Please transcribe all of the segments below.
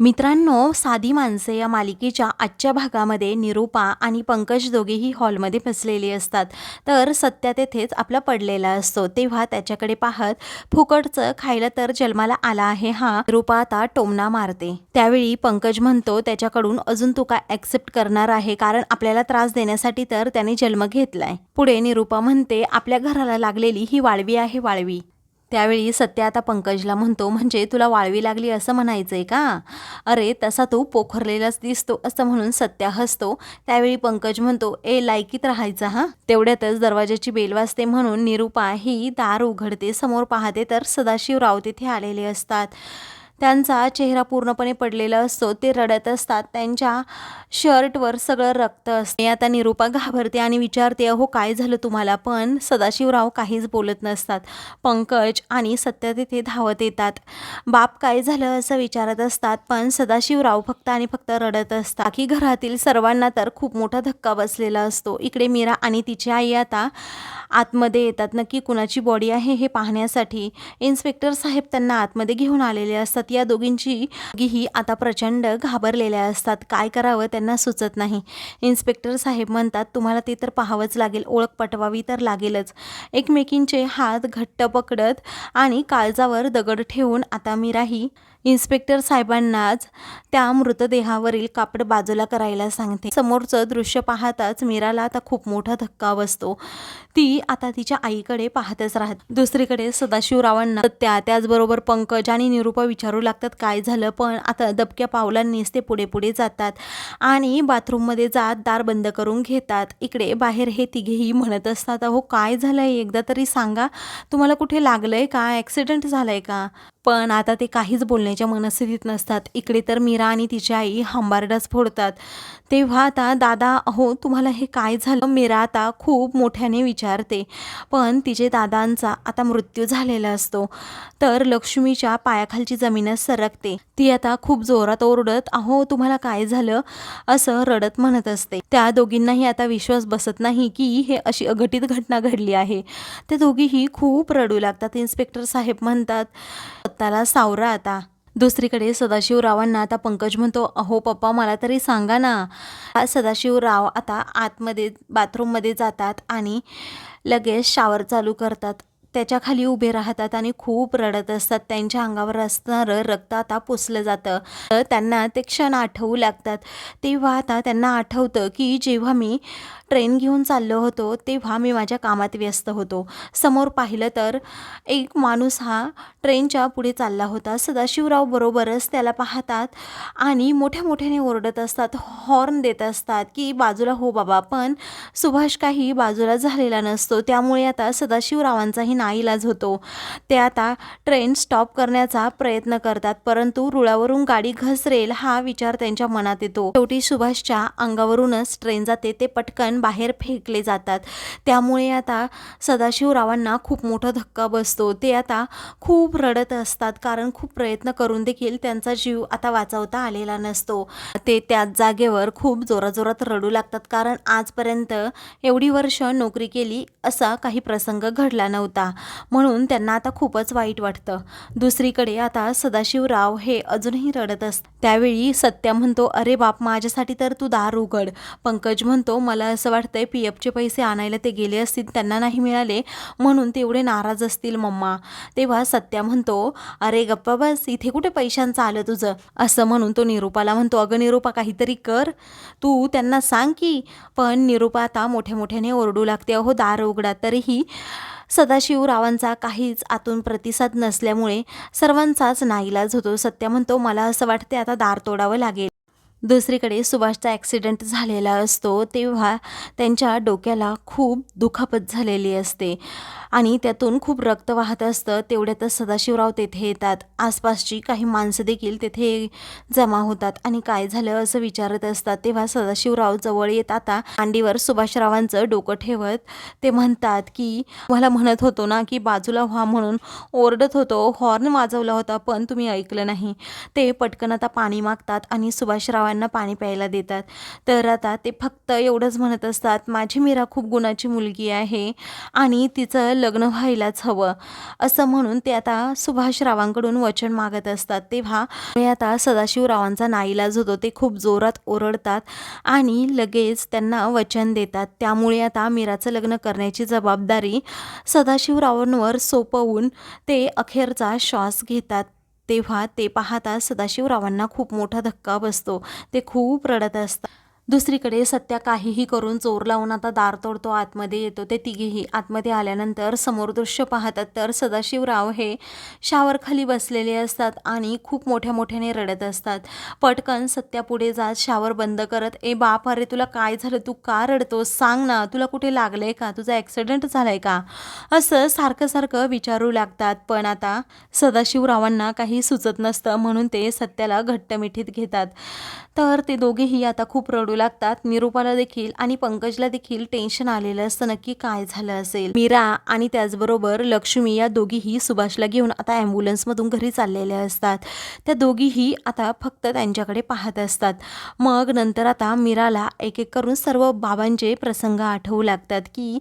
मित्रांनो साधी माणसे या मालिकेच्या आजच्या भागामध्ये निरूपा आणि पंकज दोघेही हॉलमध्ये फसलेली असतात. तर सत्या तेथेच आपला पडलेला असतो. तेव्हा त्याच्याकडे पाहत फुकटचं खायला तर जन्माला आला आहे हा. निरूपा आता टोमणा मारते. त्यावेळी पंकज म्हणतो त्याच्याकडून अजून तू काय ॲक्सेप्ट करणार आहे? कारण आपल्याला त्रास देण्यासाठी तर त्याने जन्म घेतलाय. पुढे निरूपा म्हणते आपल्या घराला लागलेली ही वाळवी आहे वाळवी. त्यावेळी सत्या आता पंकजला म्हणतो म्हणजे तुला वाळवी लागली असं म्हणायचं आहे का? अरे तसा तू पोखरलेलाच दिसतो असं म्हणून सत्या हसतो. त्यावेळी पंकज म्हणतो ए लायकीत राहायचा हा? तेवढ्यातच दरवाजाची बेल वाजते म्हणून निरूपा ही दार उघडते समोर पाहते तर सदाशिवराव तिथे आलेले असतात. त्यांचा चेहरा पूर्णपणे पडलेला असतो. ते रडत असतात. त्यांच्या शर्टवर सगळं रक्त असते. आता निरूपा घाबरते आणि विचारते अहो काय झालं तुम्हाला? पण सदाशिवराव काहीच बोलत नसतात. पंकज आणि सत्य तिथे धावत येतात. बाप काय झालं? असं विचारत असतात. पण सदाशिवराव फक्त आणि फक्त रडत असतात. बाकी घरातील सर्वांना तर खूप मोठा धक्का बसलेला असतो. इकडे मीरा आणि तिची आई आता आतमध्ये येतात. नक्की कुणाची बॉडी आहे हे पाहण्यासाठी. इन्स्पेक्टर साहेब त्यांना आतमध्ये घेऊन आलेले असतात. या दोघींची ही आता प्रचंड घाबरलेल्या असतात. काय करावं त्यांना सुचत नाही. इन्स्पेक्टर साहेब म्हणतात तुम्हाला ते तर पाहावंच लागेल. ओळख पटवावी तर लागेलच. एकमेकींचे हात घट्ट पकडत आणि काळजावर दगड ठेवून आता मीराही इन्स्पेक्टर साहेबांनाच त्या मृतदेहावरील कापड बाजूला करायला सांगते. समोरचं दृश्य पाहताच मीराला आता खूप मोठा धक्का बसतो. ती आता तिच्या आईकडे पाहतच राहत. दुसरीकडे सदाशिवरावांना त्या त्याचबरोबर पंकज आणि निरूपा विचारू लागतात काय झालं पण आता दबक्या पावलांनीच ते पुढे पुढे जातात आणि बाथरूममध्ये जात दार बंद करून घेतात. इकडे बाहेर हे तिघेही म्हणत असतात अहो काय झालंय? एकदा तरी सांगा. तुम्हाला कुठे लागलंय का? ॲक्सिडेंट झालाय का? पण आता ते काहीच बोलण्याच्या मनस्थितीत नसतात. इकडे तर मीरा आणि तिची आई हंबारडाच फोडतात. तेव्हा आता दादा अहो तुम्हाला हे काय झालं? मीरा आता खूप मोठ्याने विचारते. पण तिचे दादांचा आता मृत्यू झालेला असतो. तर लक्ष्मीच्या पायाखालची जमीनच सरकते. ती आता खूप जोरात ओरडत अहो तुम्हाला काय झालं? असं रडत म्हणत असते. त्या दोघींनाही आता विश्वास बसत नाही की हे अशी अघटित घटना घडली आहे. त्या दोघीही खूप रडू लागतात. इन्स्पेक्टर साहेब म्हणतात स्वतःला सावरा आता. दुसरीकडे सदाशिवरावांना आता पंकज म्हणतो अहो पप्पा मला तरी सांगा ना. हा सदाशिवराव आता आतमध्ये बाथरूममध्ये जातात आणि लगेच शावर चालू करतात. त्याच्याखाली उभे राहतात आणि खूप रडत असतात. त्यांच्या अंगावर असणारं रक्त आता पुसलं जातं. तर त्यांना ते क्षण आठवू लागतात. तेव्हा आता त्यांना आठवतं की जेव्हा मी ट्रेन घेऊन चाललो होतो तेव्हा मी माझ्या कामात व्यस्त होतो. समोर पाहिलं तर एक माणूस हा ट्रेनच्या पुढे चालला होता. सदाशिवराव बरोबरच त्याला पाहतात आणि मोठ्या मोठ्याने ओरडत असतात हॉर्न देत असतात की बाजूला हो बाबा पण सुभाष काही बाजूला झालेला नसतो. त्यामुळे आता सदाशिवरावांचाही नाईलाज होतो. ते आता ट्रेन स्टॉप करण्याचा प्रयत्न करतात परंतु रुळावरून गाडी घसरेल हा विचार त्यांच्या मनात येतो. शेवटी सुभाषच्या अंगावरूनच ट्रेन जाते ते पटकन बाहेर फेकले जातात. त्यामुळे आता सदाशिवरावांना खूप मोठा धक्का बसतो. ते आता खूप रडत असतात कारण खूप प्रयत्न करून देखील त्यांचा जीव आता वाचवता आलेला नसतो. ते त्याच जागेवर खूप जोराजोरात रडू लागतात कारण आजपर्यंत एवढी वर्ष नोकरी केली असा काही प्रसंग घडला नव्हता. म्हणून त्यांना आता खूपच वाईट वाटतं. दुसरीकडे आता सदाशिवराव हे अजूनही रडत असत त्यावेळी सत्या म्हणतो अरे बाप माझ्यासाठी तर तू दार उघड. पंकज म्हणतो मला असं वाटतंय पी एफचे पैसे आणायला ते गेले असतील त्यांना नाही मिळाले म्हणून ते एवढे नाराज असतील मम्मा. तेव्हा सत्या म्हणतो अरे गप्पा बस इथे कुठे पैशांचं आलं तुझं? असं म्हणून तो निरूपाला म्हणतो अगं निरूपा काहीतरी कर. तू त्यांना सांग की. पण निरूपा आता मोठ्या मोठ्याने ओरडू लागते अहो दार उघडा तरीही सदाशिवरावांचा काहीच आतून प्रतिसाद नसल्यामुळे सर्वांचाच नाईलाज होतो. सत्या म्हणतो मला असं वाटते आता दार तोडावं लागेल. दुसरीकडे सुभाषचा ॲक्सिडेंट झालेला असतो तेव्हा त्यांच्या डोक्याला खूप दुखापत झालेली असते. आणि त्यातून खूप रक्त वाहत असतं. तेवढ्यातच सदाशिवराव तेथे येतात. आसपासची काही माणसं देखील तेथे जमा होतात आणि काय झालं असं विचारत असतात. तेव्हा सदाशिवराव जवळ येत आता मांडीवर सुभाषरावांचं डोकं ठेवत. ते म्हणतात की मला म्हणत होतो ना की बाजूला व्हा म्हणून ओरडत होतो. हॉर्न वाजवला होता पण तुम्ही ऐकलं नाही. ते पटकन आता पाणी मागतात आणि सुभाषरावांना पाणी प्यायला देतात. तर आता ते फक्त एवढंच म्हणत असतात माझी मीरा खूप गुणाची मुलगी आहे आणि तिचं लग्न व्हायलाच हवं. असं म्हणून ते आता सुभाषरावांकडून वचन मागत असतात. तेव्हा आता सदाशिवरावांचा नाईलाज होतो. ते खूप जोरात ओरडतात आणि लगेच त्यांना वचन देतात. त्यामुळे आता मीराचं लग्न करण्याची जबाबदारी सदाशिवरावांवर सोपवून ते अखेरचा श्वास घेतात. तेव्हा ते पाहता सदाशिवरावांना खूप मोठा धक्का बसतो. ते खूप रडत असतात. दुसरीकडे सत्या काहीही करून चोर लावून आता दार तोडतो आतमध्ये येतो. ते तिघेही आतमध्ये आल्यानंतर समोर दृश्य पाहतात. तर सदाशिवराव हे शावरखाली बसलेले असतात आणि खूप मोठ्या मोठ्याने रडत असतात. पटकन सत्या पुढे जात शावर बंद करत ए बाप अरे तुला काय झालं? तू का रडतोस? सांग ना तुला कुठे लागलंय का? तुझा ॲक्सिडेंट झालाय का? असं सारखं सारखं विचारू लागतात. पण आता सदाशिवरावांना काही सुचत नसतं म्हणून ते सत्याला घट्ट मिठीत घेतात. तर ते दोघेही आता खूप रडू लागतात. निरूपाला देखील आणि पंकजला देखील टेन्शन आलेलं असतं. नक्की काय झालं असेल? मीरा आणि त्याचबरोबर लक्ष्मी या दोघीही सुभाषला घेऊन आता ॲम्ब्युलन्समधून घरी चाललेल्या असतात. त्या दोघीही आता फक्त त्यांच्याकडे पाहत असतात. मग नंतर आता मीराला एक एक करून सर्व बाबांचे प्रसंग आठवू लागतात की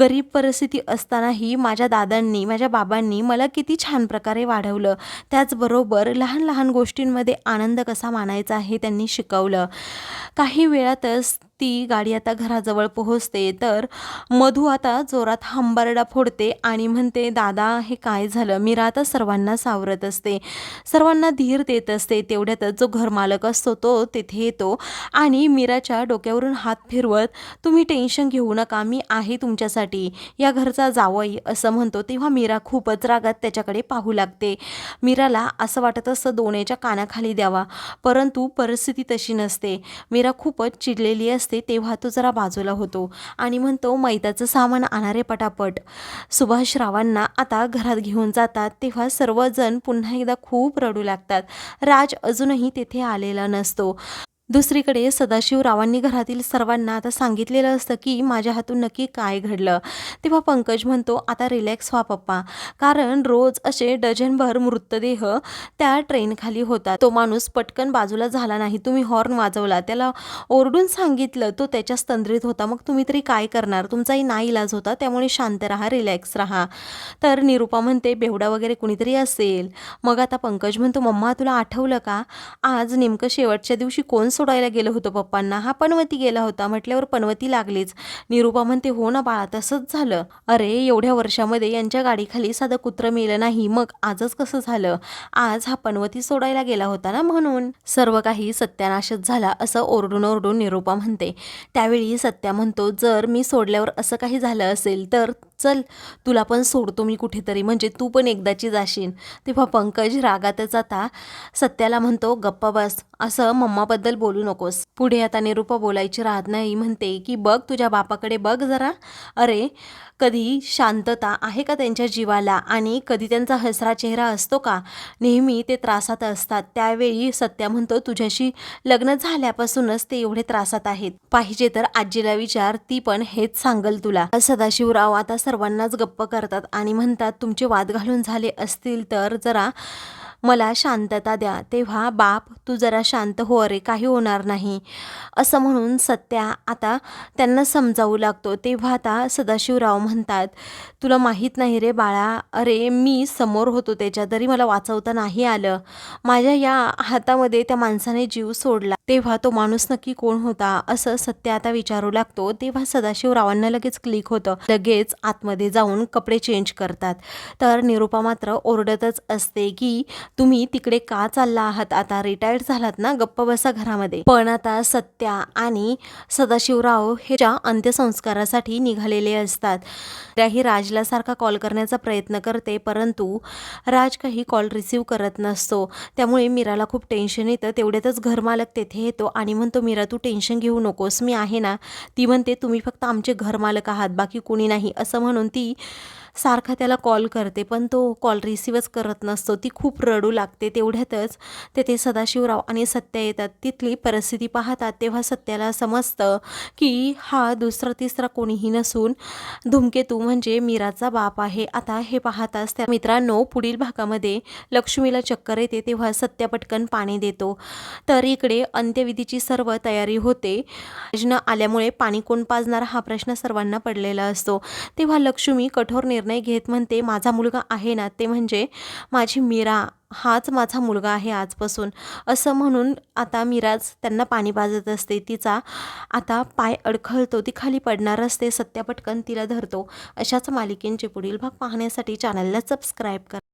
गरीब परिस्थिती असतानाही माझ्या दादांनी माझ्या बाबांनी मला किती छान प्रकारे वाढवलं. त्याचबरोबर लहान लहान गोष्टींमध्ये आनंद कसा मानायचा हे त्यांनी शिकवलं. काही काही वेळातच ती गाडी आता घराजवळ पोहोचते. तर मधू आता जोरात हंबरडा फोडते आणि म्हणते दादा हे काय झालं? मीरा आता सर्वांना सावरत असते. सर्वांना धीर देत असते. तेवढ्यातच जो घरमालक असतो तो तेथे येतो आणि मीराच्या डोक्यावरून हात फिरवत तुम्ही टेन्शन घेऊ नका. मी आहे तुमच्यासाठी. या घरचा जावई असं म्हणतो. तेव्हा मीरा खूपच रागात त्याच्याकडे पाहू लागते. मीराला असं वाटत असतं दोन्हीच्या कानाखाली द्यावा. परंतु परिस्थिती तशी नसते. मीरा खूपच चिडलेली असते. तेव्हा तो जरा बाजूला होतो आणि म्हणतो मैदाचं सामान आणणारे पटापट. सुभाषरावांना आता घरात घेऊन जातात तेव्हा सर्वजण पुन्हा एकदा खूप रडू लागतात. राज अजूनही तेथे आलेला नसतो. दुसरीकडे सदाशिवरावांनी घरातील सर्वांना आता सांगितलेलं असतं की माझ्या हातून नक्की काय घडलं? तेव्हा पंकज म्हणतो आता रिलॅक्स व्हा पप्पा. कारण रोज असे डझनभर मृतदेह त्या ट्रेनखाली होता तो माणूस पटकन बाजूला झाला नाही. तुम्ही हॉर्न वाजवला. त्याला ओरडून सांगितलं तो त्याच्या स्तंद्रीत होता. मग तुम्ही तरी काय करणार? तुमचाही ना इलाज होता. त्यामुळे शांत राहा रिलॅक्स राहा. तर निरुपा म्हणते बेवडा वगैरे कुणीतरी असेल. मग आता पंकज म्हणतो मम्मा तुला आठवलं का? आज नेमकं शेवटच्या दिवशी कोण सोडायला गेलं होतं पप्पांना. हा पनवती गेला होता. म्हटल्यावर पनवती लागलीच. निरुपा म्हणते हो ना बाळा तसंच झालं. अरे एवढ्या वर्षामध्ये यांच्या गाडीखाली साधं कुत्रं मेलं नाही. मग आजच कसं झालं? आज हा पनवती सोडायला गेला होता ना म्हणून? सर्व काही सत्यानाशच झाला असं ओरडून ओरडून निरुपा म्हणते. त्यावेळी सत्या म्हणतो जर मी सोडल्यावर असं काही झालं असेल तर चल तुला पण सोडतो मी कुठेतरी. म्हणजे तू पण एकदाची जाशील. तेव्हा पंकज रागातच आता सत्याला म्हणतो गप्पा बस. असं मम्माबद्दल बोलू नकोस. पुढे आता निरूपा बोलायची राहत नाही. म्हणते की बघ तुझ्या बापाकडे बघ जरा. अरे कधी शांतता आहे का त्यांच्या जीवाला? आणि कधी त्यांचा हसरा चेहरा असतो का? नेहमी ते त्रासात असतात. त्यावेळी सत्या म्हणतो तुझ्याशी लग्न झाल्यापासूनच ते एवढे त्रासात आहेत. पाहिजे तर आजीला विचार ती पण हेच सांगल तुला. सदाशिवराव आता सर्वांनाच गप्प करतात आणि म्हणतात तुमचे वाद घालून झाले असतील तर जरा मला शांतता द्या तेव्हा बाप तू जरा शांत हो अरे काही होणार नाही. असं म्हणून सत्या आता त्यांना समजावू लागतो. तेव्हा आता सदाशिवराव म्हणतात तुला माहीत नाही रे बाळा अरे मी समोर होतो त्याच्या तरी मला वाचवता नाही आलं. माझ्या या हातामध्ये त्या माणसाने जीव सोडला. तेव्हा तो माणूस नक्की कोण होता असं सत्य आता विचारू लागतो. तेव्हा सदाशिवरावांना लगेच क्लिक होतं. लगेच आतमध्ये जाऊन कपडे चेंज करतात. तर निरुपा मात्र ओरडतच असते की तुम्ही तिकडे का चालला आहात? आता रिटायर्ड झालात ना? गप्प बसा घरामध्ये. पण आता सत्या आणि सदाशिवराव हे ज्या अंत्यसंस्कारासाठी निघालेले असतात. त्याही राजला सारखा कॉल करण्याचा प्रयत्न करते परंतु राज काही कॉल रिसीव करत नसतो. त्यामुळे मीराला खूप टेन्शन येतं. तेवढ्यातच घरमालक तेथे येतो आणि म्हणतो मीरा तू टेन्शन घेऊ नकोस. मी आहे ना. ती म्हणते तुम्ही फक्त आमचे घरमालक आहात. बाकी कोणी नाही. असं म्हणून ती सारखा त्याला कॉल करते पण तो कॉल रिसीवच करत नसतो. ती खूप रडू लागते. तेवढ्यातच तेथे सदाशिवराव आणि सत्या येतात. तिथली परिस्थिती पाहतात तेव्हा सत्याला समजतं की हा दुसरा तिसरा कोणीही नसून धूमकेतू म्हणजे मीराचा बाप आहे. आता हे पाहताच त्या मित्रांनो पुढील भागामध्ये लक्ष्मीला चक्कर येते तेव्हा सत्या पटकन पाणी देतो. तर इकडे अंत्यविधीची सर्व तयारी होते. योजना आल्यामुळे पाणी कोण पाजणार हा प्रश्न सर्वांना पडलेला असतो. तेव्हा लक्ष्मी कठोर निर्णय निर्णय घेत म्हणते माझा मुलगा आहे ना? ते म्हणजे माझी मीरा हाच माझा मुलगा आहे आजपासून. असं म्हणून आता मीराज त्यांना पाणी पाजत असते. तिचा आता पाय अडखळतो ती खाली पडणार असते. सत्या पटकन तिला धरतो. अशाच मालिकेंचे पुढील भाग पाहण्यासाठी चॅनलला सबस्क्राईब करा.